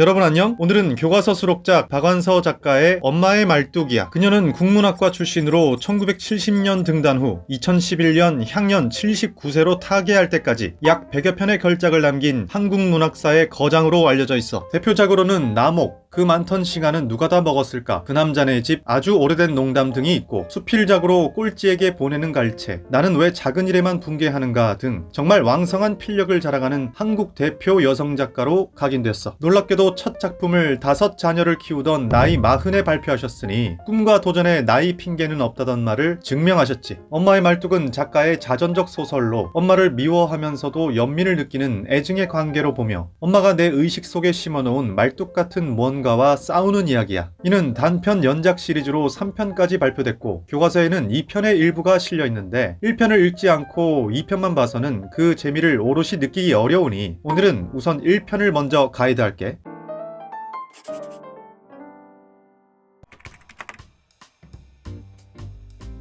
여러분 안녕? 오늘은 교과서 수록작 박완서 작가의 엄마의 말뚝이야. 그녀는 국문학과 출신으로 1970년 등단 후 2011년 향년 79세로 타계할 때까지 약 100여 편의 걸작을 남긴 한국 문학사의 거장으로 알려져 있어. 대표작으로는 나목, 그 많던 시간은 누가 다 먹었을까? 그 남자네 집 아주 오래된 농담 등이 있고 수필작으로 꼴찌에게 보내는 갈채, 나는 왜 작은 일에만 붕괴하는가 등 정말 왕성한 필력을 자랑하는 한국 대표 여성 작가로 각인됐어. 놀랍게도 첫 작품을 다섯 자녀를 키우던 나이 마흔에 발표하셨으니 꿈과 도전에 나이 핑계는 없다던 말을 증명하셨지. 엄마의 말뚝은 작가의 자전적 소설로 엄마를 미워하면서도 연민을 느끼는 애증의 관계로 보며 엄마가 내 의식 속에 심어놓은 말뚝 같은 뭔 가와 싸우는 이야기야. 이는 단편 연작 시리즈로 3편까지 발표됐고 교과서에는 2편의 일부가 실려 있는데 1편을 읽지 않고 2편만 봐서는 그 재미를 오롯이 느끼기 어려우니 오늘은 우선 1편을 먼저 가이드할게.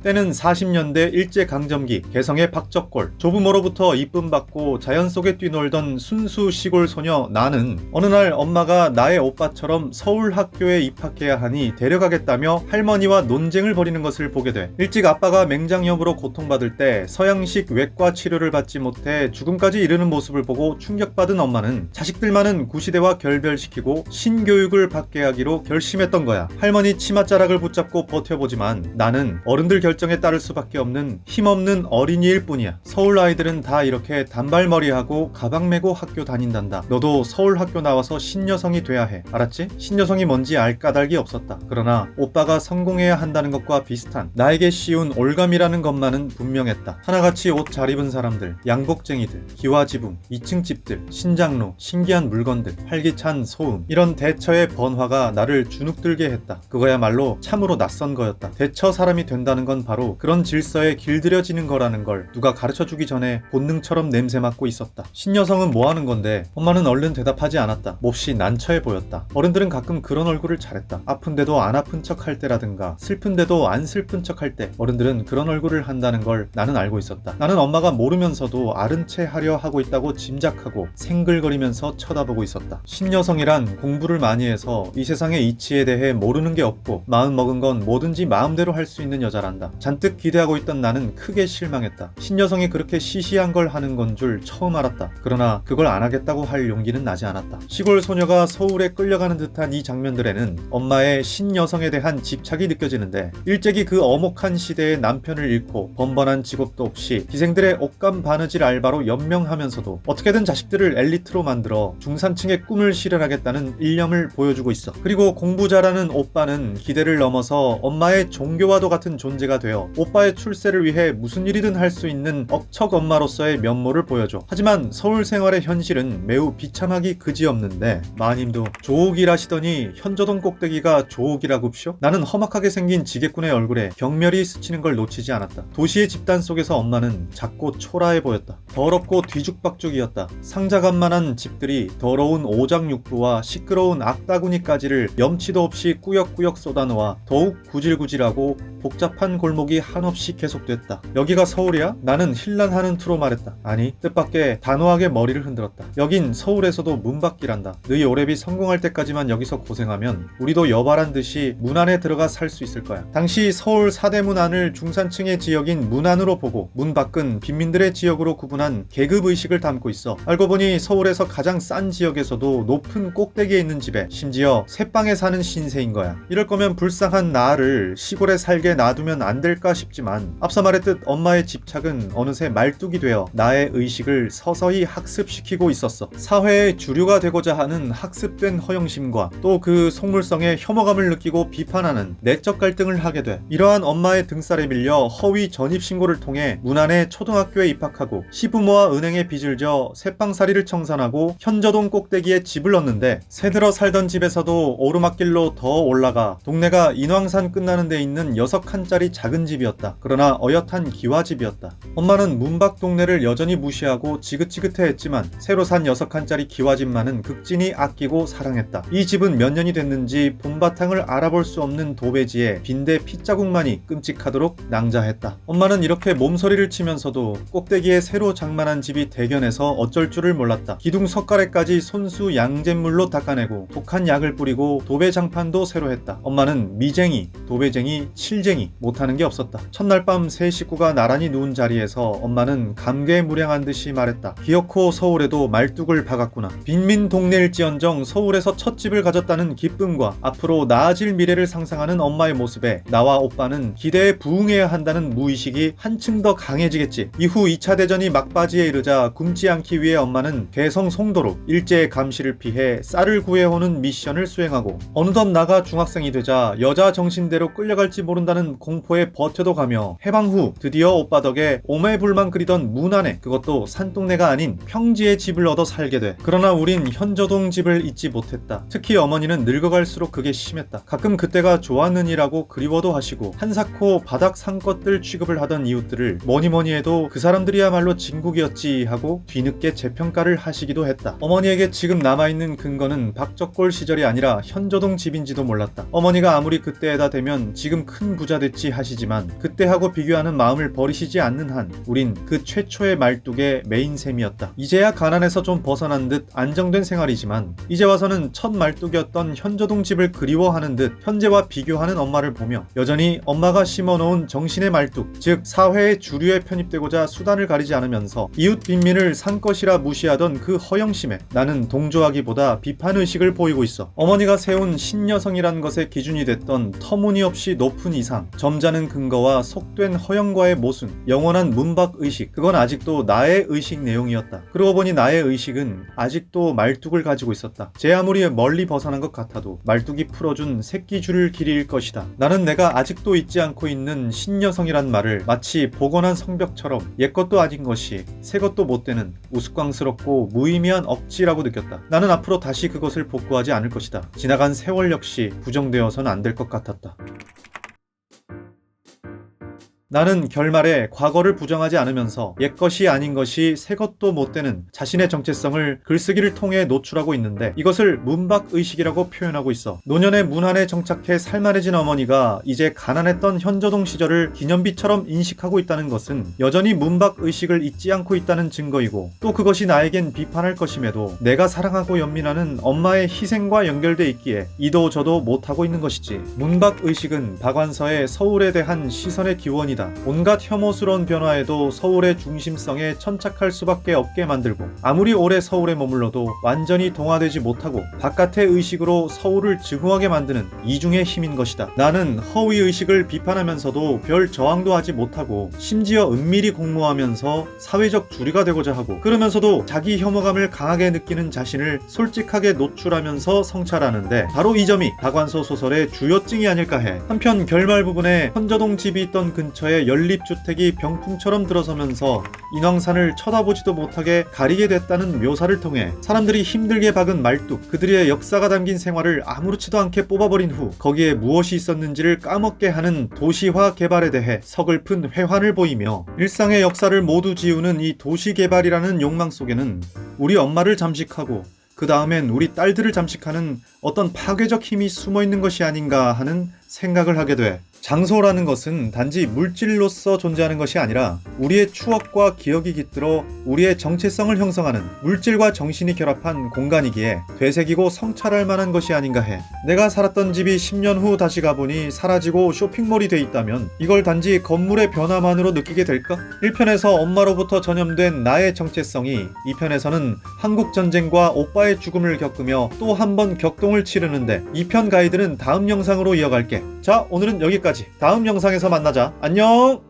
때는 40년대 일제강점기 개성의 박적골 조부모로부터 이쁨 받고 자연 속에 뛰놀던 순수 시골 소녀 나는 어느 날 엄마가 나의 오빠처럼 서울 학교에 입학해야 하니 데려가겠다며 할머니와 논쟁을 벌이는 것을 보게 돼 일찍 아빠가 맹장염으로 고통받을 때 서양식 외과 치료를 받지 못해 죽음까지 이르는 모습을 보고 충격받은 엄마는 자식들만은 구시대와 결별시키고 신교육을 받게 하기로 결심했던 거야. 할머니 치맛자락을 붙잡고 버텨보지만 나는 어른들 결 정에 따를 수밖에 없는 힘없는 어린이일 뿐이야. 서울 아이들은 다 이렇게 단발머리하고 가방 메고 학교 다닌단다. 너도 서울 학교 나와서 신여성이 돼야 해. 알았지? 신여성이 뭔지 알 까닭이 없었다. 그러나 오빠가 성공해야 한다는 것과 비슷한 나에게 씌운 올감이라는 것만은 분명했다. 하나같이 옷 잘 입은 사람들, 양복쟁이들, 기와지붕, 2층 집들, 신장로, 신기한 물건들, 활기찬 소음 이런 대처의 번화가 나를 주눅들게 했다. 그거야말로 참으로 낯선 거였다. 대처 사람이 된다는 건 바로 그런 질서에 길들여지는 거라는 걸 누가 가르쳐 주기 전에 본능처럼 냄새 맡고 있었다. 신여성은 뭐 하는 건데? 엄마는 얼른 대답하지 않았다. 몹시 난처해 보였다. 어른들은 가끔 그런 얼굴을 잘했다. 아픈데도 안 아픈 척 할 때라든가 슬픈데도 안 슬픈 척 할 때 어른들은 그런 얼굴을 한다는 걸 나는 알고 있었다. 나는 엄마가 모르면서도 아른 채 하려 하고 있다고 짐작하고 생글거리면서 쳐다보고 있었다. 신여성이란 공부를 많이 해서 이 세상의 이치에 대해 모르는 게 없고 마음 먹은 건 뭐든지 마음대로 할 수 있는 여자란다. 잔뜩 기대하고 있던 나는 크게 실망했다. 신여성이 그렇게 시시한 걸 하는 건 줄 처음 알았다. 그러나 그걸 안 하겠다고 할 용기는 나지 않았다. 시골 소녀가 서울에 끌려가는 듯한 이 장면들에는 엄마의 신여성에 대한 집착이 느껴지는데 일제기 그 어목한 시대의 남편을 잃고 번번한 직업도 없이 기생들의 옷감 바느질 알바로 연명하면서도 어떻게든 자식들을 엘리트로 만들어 중산층의 꿈을 실현하겠다는 일념을 보여주고 있어. 그리고 공부 잘하는 오빠는 기대를 넘어서 엄마의 종교와도 같은 존재가 되어 오빠의 출세를 위해 무슨 일이든 할 수 있는 억척 엄마로서의 면모를 보여줘. 하지만 서울 생활의 현실은 매우 비참하기 그지없는데 마님도 조옥이라시더니 현저동 꼭대기가 조옥이라고쇼? 나는 험악하게 생긴 지게꾼의 얼굴에 경멸이 스치는 걸 놓치지 않았다. 도시의 집단 속에서 엄마는 작고 초라해 보였다. 더럽고 뒤죽박죽이었다. 상자간만한 집들이 더러운 오장육부와 시끄러운 악다구니까지를 염치도 없이 꾸역꾸역 쏟아놓아 더욱 구질구질하고 복잡한 골 목이 한없이 계속됐다. 여기가 서울이야? 나는 힐난하는 투로 말했다. 아니, 뜻밖의 단호하게 머리를 흔들었다. 여긴 서울에서도 문밖이란다. 너희 오랩이 성공할 때까지만 여기서 고생하면 우리도 여발한 듯이 문 안에 들어가 살 수 있을 거야. 당시 서울 사대문 안을 중산층의 지역인 문 안으로 보고 문 밖은 빈민들의 지역으로 구분한 계급 의식을 담고 있어. 알고 보니 서울에서 가장 싼 지역에서도 높은 꼭대기에 있는 집에 심지어 새방에 사는 신세인 거야. 이럴 거면 불쌍한 나를 시골에 살게 놔두면 안 될까 싶지만 앞서 말했듯 엄마의 집착은 어느새 말뚝이 되어 나의 의식을 서서히 학습시키고 있었어. 사회의 주류가 되고자 하는 학습된 허영심과 또 그 속물성에 혐오감을 느끼고 비판하는 내적 갈등을 하게 돼. 이러한 엄마의 등살에 밀려 허위 전입 신고를 통해 문안의 초등학교에 입학하고 시부모와 은행에 빚을 져 새빵살이를 청산하고 현저동 꼭대기에 집을 얻는데 새들어 살던 집에서도 오르막길로 더 올라가 동네가 인왕산 끝나는 데 있는 여섯 칸짜리 작은 작은 집이었다. 그러나 어엿한 기와집이었다. 엄마는 문밖 동네를 여전히 무시하고 지긋지긋해했지만 새로 산 6칸짜리 기와집만은 극진히 아끼고 사랑했다. 이 집은 몇 년이 됐는지 본바탕을 알아볼 수 없는 도배지에 빈대 핏자국만이 끔찍하도록 낭자했다. 엄마는 이렇게 몸서리를 치면서도 꼭대기에 새로 장만한 집이 대견해서 어쩔 줄을 몰랐다. 기둥 석가래까지 손수 양잿물로 닦아내고 독한 약을 뿌리고 도배 장판도 새로 했다. 엄마는 미쟁이, 도배쟁이, 칠쟁이 못하는 게 없었다. 첫날 밤 세 식구가 나란히 누운 자리에서 엄마는 감개무량한 듯이 말했다. 기어코 서울에도 말뚝을 박았구나. 빈민 동네일지언정 서울에서 첫 집을 가졌다는 기쁨과 앞으로 나아질 미래를 상상하는 엄마의 모습에 나와 오빠는 기대에 부응해야 한다는 무의식이 한층 더 강해지겠지. 이후 2차 대전이 막바지에 이르자 굶지 않기 위해 엄마는 개성 송도로 일제의 감시를 피해 쌀을 구해오는 미션을 수행하고 어느덧 나가 중학생이 되자 여자 정신대로 끌려갈지 모른다는 공포에 버텨도 가며 해방 후 드디어 오빠 덕에 오매불만 끓이던 무난해 그것도 산동네가 아닌 평지의 집을 얻어 살게 돼. 그러나 우린 현저동 집을 잊지 못했다. 특히 어머니는 늙어갈수록 그게 심했다. 가끔 그때가 좋았느니라고 그리워도 하시고 한사코 바닥 산 것들 취급을 하던 이웃들을 뭐니 뭐니 해도 그 사람들이야말로 진국이었지 하고 뒤늦게 재평가를 하시기도 했다. 어머니에게 지금 남아있는 근거는 박적골 시절이 아니라 현저동 집인지도 몰랐다. 어머니가 아무리 그때에다 대면 지금 큰 부자 됐지 하시 지만 그때하고 비교하는 마음을 버리시지 않는 한 우린 그 최초의 말뚝의 메인 셈이었다. 이제야 가난에서 좀 벗어난 듯 안정된 생활이지만 이제 와서는 첫 말뚝이었던 현저동 집을 그리워하는 듯 현재와 비교하는 엄마를 보며 여전히 엄마가 심어놓은 정신의 말뚝, 즉 사회의 주류에 편입되고자 수단을 가리지 않으면서 이웃 빈민을 산 것이라 무시하던 그 허영심에 나는 동조하기보다 비판 의식을 보이고 있어. 어머니가 세운 신여성이란 것의 기준이 됐던 터무니없이 높은 이상, 점잖은 근거와 속된 허영과의 모순, 영원한 문박 의식, 그건 아직도 나의 의식 내용이었다. 그러고 보니 나의 의식은 아직도 말뚝을 가지고 있었다. 제 아무리 멀리 벗어난 것 같아도 말뚝이 풀어준 새끼줄을 길이일 것이다. 나는 내가 아직도 잊지 않고 있는 신여성이란 말을 마치 복원한 성벽처럼 옛것도 아닌 것이 새것도 못 되는 우스꽝스럽고 무의미한 억지라고 느꼈다. 나는 앞으로 다시 그것을 복구하지 않을 것이다. 지나간 세월 역시 부정되어서는 안 될 것 같았다. 나는 결말에 과거를 부정하지 않으면서 옛것이 아닌 것이 새것도 못 되는 자신의 정체성을 글쓰기를 통해 노출하고 있는데 이것을 문박 의식이라고 표현하고 있어. 노년의 문안에 정착해 살만해진 어머니가 이제 가난했던 현저동 시절을 기념비처럼 인식하고 있다는 것은 여전히 문박 의식을 잊지 않고 있다는 증거이고 또 그것이 나에겐 비판할 것임에도 내가 사랑하고 연민하는 엄마의 희생과 연결돼 있기에 이도 저도 못하고 있는 것이지. 문박 의식은 박완서의 서울에 대한 시선의 기원이다. 온갖 혐오스러운 변화에도 서울의 중심성에 천착할 수밖에 없게 만들고 아무리 오래 서울에 머물러도 완전히 동화되지 못하고 바깥의 의식으로 서울을 증오하게 만드는 이중의 힘인 것이다. 나는 허위 의식을 비판하면서도 별 저항도 하지 못하고 심지어 은밀히 공모하면서 사회적 주류가 되고자 하고 그러면서도 자기 혐오감을 강하게 느끼는 자신을 솔직하게 노출하면서 성찰하는데 바로 이 점이 박완서 소설의 주요증이 아닐까 해. 한편 결말 부분에 현저동 집이 있던 근처에 연립주택이 병풍처럼 들어서면서 인왕산을 쳐다보지도 못하게 가리게 됐다는 묘사를 통해 사람들이 힘들게 박은 말뚝, 그들의 역사가 담긴 생활을 아무렇지도 않게 뽑아버린 후 거기에 무엇이 있었는지를 까먹게 하는 도시화 개발에 대해 서글픈 회환을 보이며 일상의 역사를 모두 지우는 이 도시 개발이라는 욕망 속에는 우리 엄마를 잠식하고 그 다음엔 우리 딸들을 잠식하는 어떤 파괴적 힘이 숨어 있는 것이 아닌가 하는 생각을 하게 돼. 장소라는 것은 단지 물질로서 존재하는 것이 아니라 우리의 추억과 기억이 깃들어 우리의 정체성을 형성하는 물질과 정신이 결합한 공간이기에 되새기고 성찰할 만한 것이 아닌가 해. 내가 살았던 집이 10년 후 다시 가보니 사라지고 쇼핑몰이 돼 있다면 이걸 단지 건물의 변화만으로 느끼게 될까? 1편에서 엄마로부터 전염된 나의 정체성이 2편에서는 한국전쟁과 오빠의 죽음을 겪으며 또 한 번 격 동을 치르는데 2편 가이드는 다음 영상으로 이어갈게. 자, 오늘은 여기까지. 다음 영상에서 만나자. 안녕!